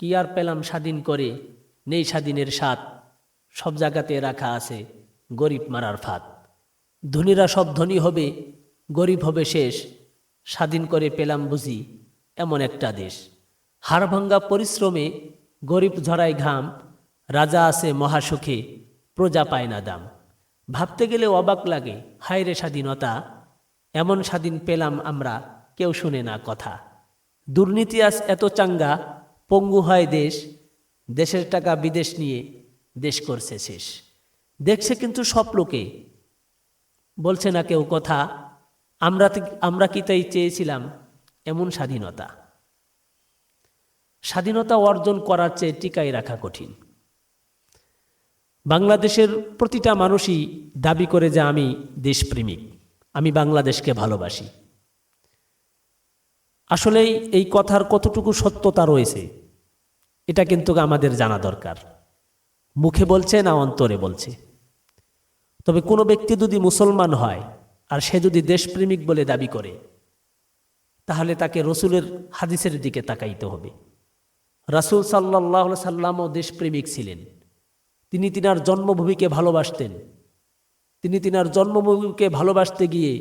কি আর পেলাম স্বাধীন করে? নেই স্বাধীনের স্বাদ। সব জায়গাতে রাখা আছে গরিব মারার ফাঁদ। ধনীরা সব ধনী হবে, গরিব হবে শেষ। স্বাধীন করে পেলাম বুঝি এমন একটা দেশ। হাড়ভাঙ্গা পরিশ্রমে গরিব ঝরায় ঘাম, রাজা আছে মহাসুখে, প্রজা পায় না দাম। ভাবতে গেলে অবাক লাগে হায়রে স্বাধীনতা, এমন স্বাধীন পেলাম আমরা, কেউ শুনে না কথা। দুর্নীতি আজ এত চাঙ্গা পঙ্গু হয় দেশ, দেশের টাকা বিদেশ নিয়ে দেশ করছে শেষ। দেখছে কিন্তু সব লোকে। বলছে না কেউ কথা, আমরা আমরা কি তাই চেয়েছিলাম এমন স্বাধীনতা? স্বাধীনতা অর্জন করার চেয়ে টিকাই রাখা কঠিন। বাংলাদেশের প্রতিটা মানুষই দাবি করে যে আমি দেশপ্রেমিক, আমি বাংলাদেশকে ভালোবাসি। আসলেই এই কথার কতটুকু সত্যতা রয়েছে এটা কিন্তু আমাদের জানা দরকার। মুখে বলছে না অন্তরে বলছে। তবে কোনো ব্যক্তি যদি মুসলমান হয় আর সে যদি দেশপ্রেমিক বলে দাবি করে, তাহলে তাকে রসুলের হাদিসের দিকে তাকাইতে হবে। রাসুল সাল্লাহ সাল্লামও দেশপ্রেমিক ছিলেন। তিনি তিনার জন্মভূমিকে ভালোবাসতেন। তিনি তিনার জন্মভূমিকে ভালোবাসতে গিয়ে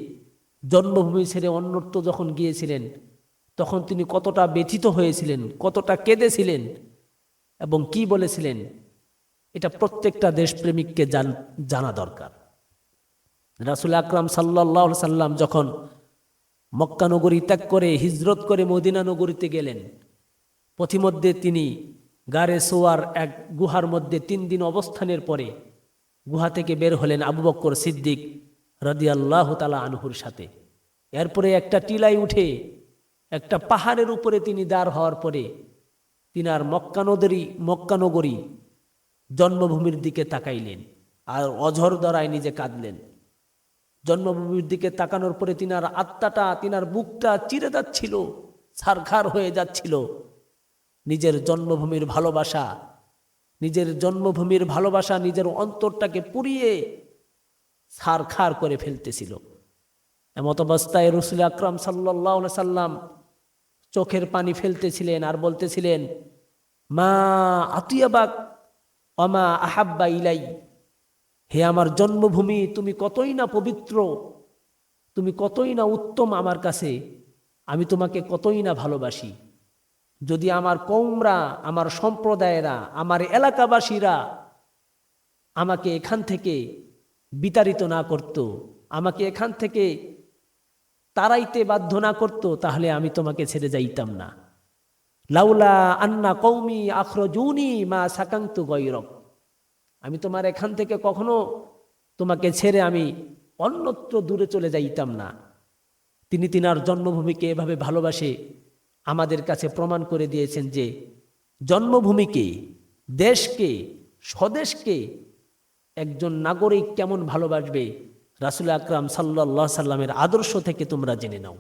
জন্মভূমি ছেড়ে অন্যত্র যখন গিয়েছিলেন, তখন তিনি কতটা ব্যথিত হয়েছিলেন, কতটা কেঁদেছিলেন এবং কি বলেছিলেন? এটা প্রত্যেকটা দেশপ্রেমিককে জান দরকার। রাসুল আকরাম সাল্লাহ সাল্লাম যখন মক্কা নগরী ত্যাগ করে, হিজরত করে মদিনা নগরীতে গেলেন, পথিমধ্যে তিনি গারে সোয়ার এক গুহার মধ্যে তিন দিন অবস্থানের পরে গুহা থেকে বের হলেন আবু বক্কর সিদ্দিক রদিয়াল্লাহ তালা আনহুর সাথে। এরপরে একটা টিলাই উঠে একটা পাহাড়ের উপরে তিনি দাঁড় হওয়ার পরে তিনার মক্কানগরী মক্কানগরী জন্মভূমির দিকে তাকাইলেন আর অঝর দ্বারায় নিজে কাঁদলেন। জন্মভূমির দিকে তাকানোর পরে তিনার আত্মাটা, তিনার বুকটা চিরে যাচ্ছিল, ছারখার হয়ে যাচ্ছিল। নিজের জন্মভূমির ভালোবাসা, নিজের জন্মভূমির ভালোবাসা নিজের অন্তরটাকে পুড়িয়ে ছারখার করে ফেলতেছিল। এমত অবস্থায় রসুল আকরাম সাল্লাহ সাল্লাম চোখের পানি ফেলতেছিলেন আর বলতেছিলেন, মা আতুয়াবাক অমা আহাব্বা ইলাই। হে আমার জন্মভূমি, তুমি কতই না পবিত্র, তুমি কতই না উত্তম আমার কাছে, আমি তোমাকে কতই না ভালোবাসি। যদি আমার কৌমরা আমার সম্প্রদায়েরা, আমার এলাকাবাসীরা আমাকে এখান থেকে বিতাড়িত না করত, আমাকে এখান থেকে তারাইতে বাধ্য না করত, তাহলে আমি তোমাকে ছেড়ে যাইতাম না। লাউলা আন্না কৌমি আখরজুনি মা সাকান্তু গৈরব আমি তোমার এখান থেকে কখনো তোমাকে ছেড়ে আমি অন্যত্র দূরে চলে যাইতাম না। তিনি তিনার জন্মভূমিকে এভাবে ভালোবাসে, আমাদের কাছে প্রমাণ করে দিয়েছেন যে জন্মভূমিকে, দেশকে, স্বদেশকে একজন নাগরিক কেমন ভালোবাসবে রাসুল আকরাম সাল্লাহ সাল্লামের আদর্শ থেকে তোমরা জেনে নাও।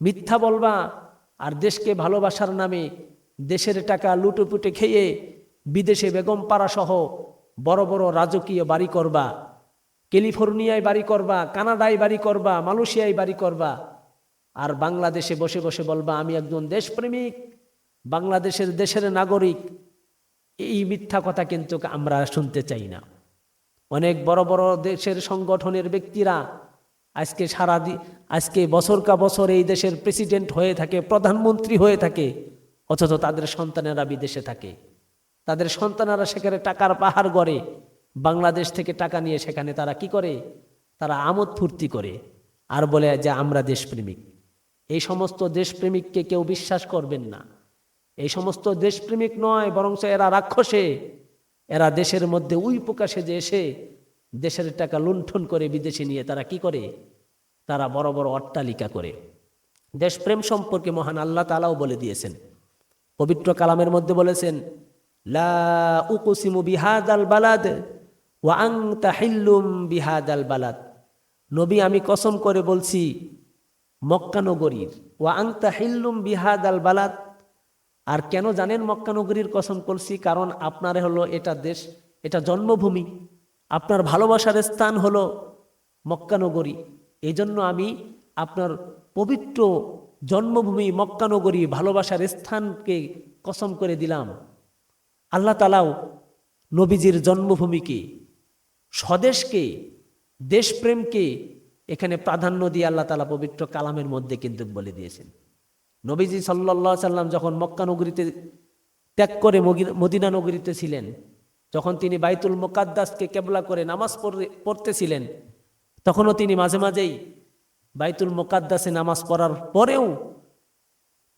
মিথ্যা বলবা আর দেশকে ভালোবাসার নামে দেশের টাকা লুটোপুটে খেয়ে বিদেশে বেগম পাড়া সহ বড় বড় রাজকীয় বাড়ি করবা, ক্যালিফোর্নিয়ায় বাড়ি করবা, কানাডায় বাড়ি করবা, মালয়েশিয়ায় বাড়ি করবা। আর বাংলাদেশে বসে বসে বলবা, আমি একজন দেশপ্রেমিক, বাংলাদেশের দেশের নাগরিক। এই মিথ্যা কথা কিন্তু আমরা শুনতে চাই না। অনেক বড় বড় দেশের সংগঠনের ব্যক্তিরা আজকে সারা আজকে বছর কা বছর এই দেশের প্রেসিডেন্ট হয়ে থাকে, প্রধানমন্ত্রী হয়ে থাকে, অথচ তাদের সন্তানেরা বিদেশে থাকে। তাদের সন্তানেরা সেখানে টাকার পাহাড় গড়ে, বাংলাদেশ থেকে টাকা নিয়ে সেখানে তারা কি করে? তারা আমোদ ফুর্তি করে, আর বলে যে আমরা দেশপ্রেমিক। এই সমস্ত দেশপ্রেমিককে কেউ বিশ্বাস করবেন না। এই সমস্ত দেশপ্রেমিক নয় বরং এরা রাক্ষসে। এরা দেশের মধ্যে উই প্রকাশে যে এসে দেশের টাকা লুণ্ঠন করে বিদেশে নিয়ে তারা কি করে? তারা বড় বড় অট্টালিকা করে। দেশপ্রেম সম্পর্কে মহান আল্লাহ তালাও বলে দিয়েছেন। পবিত্র কালামের মধ্যে বলেছেন, লা উকুসিমু বালাদ ওয়া বালাদ। নবী, আমি কসম করে বলছি মক্কানগরীর ওয়া আংতা হিল্লুম বিহাদাল বালাদ আর কেন জানেন মক্কানগরীর কসম করছি? কারণ আপনার হলো এটা দেশ, এটা জন্মভূমি। আপনার ভালোবাসার স্থান হলো মক্কানগরী এই জন্য আমি আপনার পবিত্র জন্মভূমি মক্কানগরী ভালোবাসার স্থানকে কসম করে দিলাম। আল্লাহ তালাও নবীজির জন্মভূমিকে, স্বদেশকে, দেশপ্রেমকে এখানে প্রাধান্য দিয়ে আল্লাহ তালা পবিত্র কালামের মধ্যে কিন্তু বলে দিয়েছেন। নবীজি সাল্লা সাল্লাম যখন মক্কা নগরীতে ত্যাগ করে মদিনা নগরীতে ছিলেন, যখন তিনি বাইতুল মোকাদ্দাসকে কেবলা করে নামাজ পড়ে- পড়তেছিলেন, তখনও তিনি মাঝে মাঝেই বাইতুল মোকাদ্দাসে নামাজ পড়ার পরেও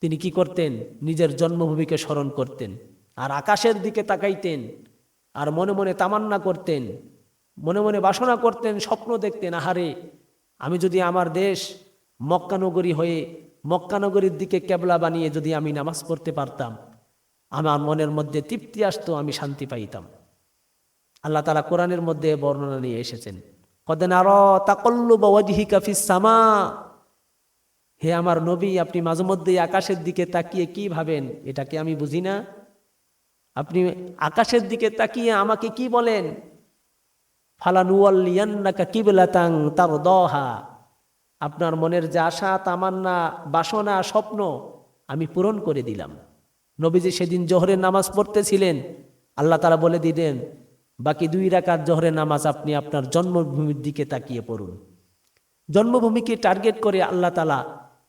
তিনি কি করতেন? নিজের জন্মভূমিকে স্মরণ করতেন, আর আকাশের দিকে তাকাইতেন, আর মনে মনে তামান্না করতেন, মনে মনে বাসনা করতেন, স্বপ্ন দেখতেন, আহারে, আমি যদি আমার দেশ মক্কানগরী হয়ে মক্কানগরীর দিকে কেবলা বানিয়ে যদি আমি নামাজ পড়তে পারতাম, আমার মনের মধ্যে তৃপ্তি আসতো, আমি শান্তি পাইতাম। আল্লাহ তালা কোরআনের মধ্যে বর্ণনা নিয়ে এসেছেন। কদেন আর তাকল্লু বাজিহি কাফিস সামা হে আমার নবী, আপনি মাঝে মধ্যেই আকাশের দিকে তাকিয়ে কি ভাবেন? এটাকে আমি বুঝি না? আপনি আকাশের দিকে তাকিয়ে আমাকে কি বলেন? ফালানুয়াল্লিয়ান্নাকা কিবলাতাং তার দহা আপনার মনের যে আশা তামান্না বাসনা, স্বপ্ন আমি পূরণ করে দিলাম। নবীজি সেদিন জোহরের নামাজ পড়তেছিলেন। আল্লাহ তারা বলে দিলেন, বাকি দুই রাকাত জোহরের নামাজ আপনি আপনার জন্মভূমির দিকে তাকিয়ে পড়ুন। জন্মভূমিকে টার্গেট করে আল্লাহ তালা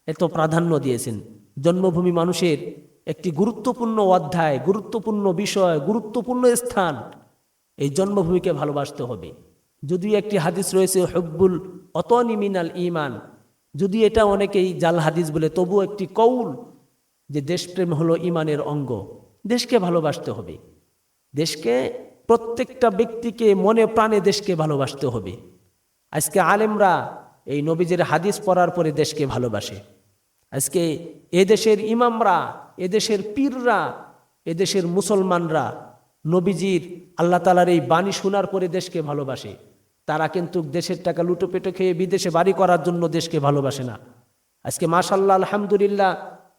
এত প্রাধান্য দিয়েছেন। জন্মভূমি মানুষের একটি গুরুত্বপূর্ণ অধ্যায়, গুরুত্বপূর্ণ বিষয়, গুরুত্বপূর্ণ স্থান, এই জন্মভূমিকে ভালোবাসতে হবে। যদিও একটি হাদিস রয়েছে, হব্বুল অতনি মিনাল ইমান যদি এটা অনেকেই জাল হাদিস বলে তবু একটি কৌল যে দেশপ্রেম হলো ইমানের অঙ্গ। দেশকে ভালোবাসতে হবে। দেশকে, প্রত্যেকটা ব্যক্তিকে মনে প্রাণে দেশকে ভালোবাসতে হবে। আজকে আলেমরা এই নবীজের হাদিস পড়ার পরে দেশকে ভালোবাসে। আজকে এদেশের ইমামরা, এদেশের পীররা, এদেশের মুসলমানরা নবীজির আল্লাহ তালার এই বাণী শোনার পরে দেশকে ভালোবাসে। তারা কিন্তু দেশের টাকা লুটো পেটো খেয়ে বিদেশে বাড়ি করার জন্য দেশকে ভালোবাসে না। আজকে মাশাল্লাহ আলহামদুলিল্লাহ,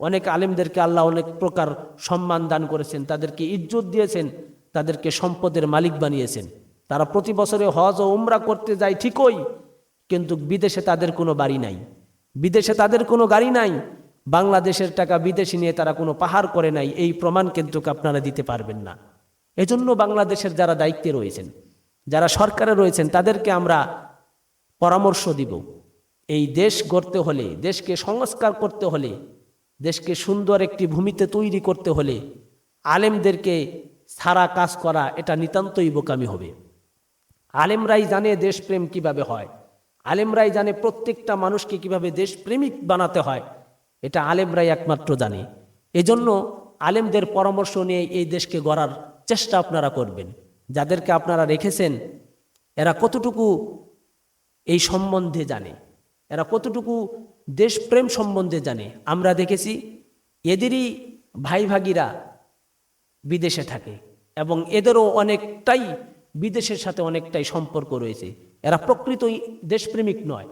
অনেক আলেমদেরকে আল্লাহ অনেক প্রকার সম্মান দান করেছেন, তাদেরকে ইজ্জত দিয়েছেন, তাদেরকে সম্পদের মালিক বানিয়েছেন। তারা প্রতি বছরে হজ ও উমরা করতে যায় ঠিকই, কিন্তু বিদেশে তাদের কোনো বাড়ি নাই। বিদেশে তাদের কোনো গাড়ি নাই, বাংলাদেশের টাকা বিদেশি নিয়ে তারা কোনো পাহাড় করে নাই, এই প্রমাণ কিন্তু আপনারা দিতে পারবেন না। এজন্য বাংলাদেশের যারা দায়িত্বে রয়েছেন যারা সরকারে রয়েছেন, তাদেরকে আমরা পরামর্শ দিব। এই দেশ গড়তে হলে, দেশকে সংস্কার করতে হলে, দেশকে সুন্দর একটি ভূমিতে তৈরি করতে হলে, আলেমদেরকে সারা কাজ করা, এটা নিতান্তই বোকামি হবে। আলেমরাই জানে দেশপ্রেম কীভাবে হয়। আলেমরাই জানে প্রত্যেকটা মানুষকে কীভাবে দেশপ্রেমিক বানাতে হয়। এটা আলেমরাই একমাত্র জানে। এজন্য আলেমদের পরামর্শ নিয়ে এই দেশকে গড়ার চেষ্টা আপনারা করবেন। যাদেরকে আপনারা রেখেছেন, এরা কতটুকু এই সম্বন্ধে জানে? এরা কতটুকু দেশপ্রেম সম্বন্ধে জানে? আমরা দেখেছি এদেরই ভাই ভাগিরা বিদেশে থাকে এবং এদেরও অনেকটাই বিদেশের সাথে অনেকটাই সম্পর্ক রয়েছে। এরা প্রকৃত দেশপ্রেমিক নয়।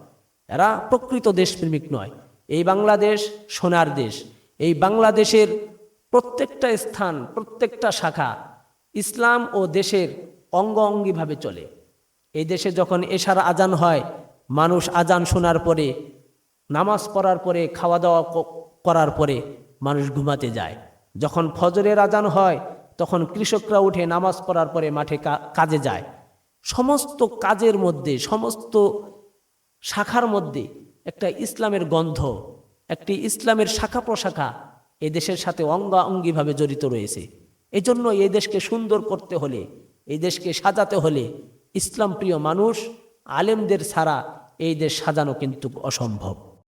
এরা প্রকৃত দেশপ্রেমিক নয়। এই বাংলাদেশ সোনার দেশ। এই বাংলাদেশের প্রত্যেকটা স্থান, প্রত্যেকটা শাখা ইসলাম ও দেশের অঙ্গ অঙ্গিভাবে চলে। এই দেশে যখন এশার আজান হয়, মানুষ আজান শোনার পরে, নামাজ পড়ার পরে খাওয়া দাওয়া করার পরে মানুষ ঘুমাতে যায়। যখন ফজরের আজান হয়, তখন কৃষকরা উঠে নামাজ পড়ার পরে মাঠে কাজে যায়। সমস্ত কাজের মধ্যে, সমস্ত শাখার মধ্যে একটা ইসলামের গন্ধ, একটি ইসলামের শাখা প্রশাখা এই দেশের সাথে অঙ্গাঙ্গিভাবে জড়িত রয়েছে। এজন্য এই দেশকে সুন্দর করতে হলে, এই দেশকে সাজাতে হলে ইসলাম প্রিয় মানুষ, আলেমদের ছাড়া এই দেশ সাজানো কিন্তু অসম্ভব।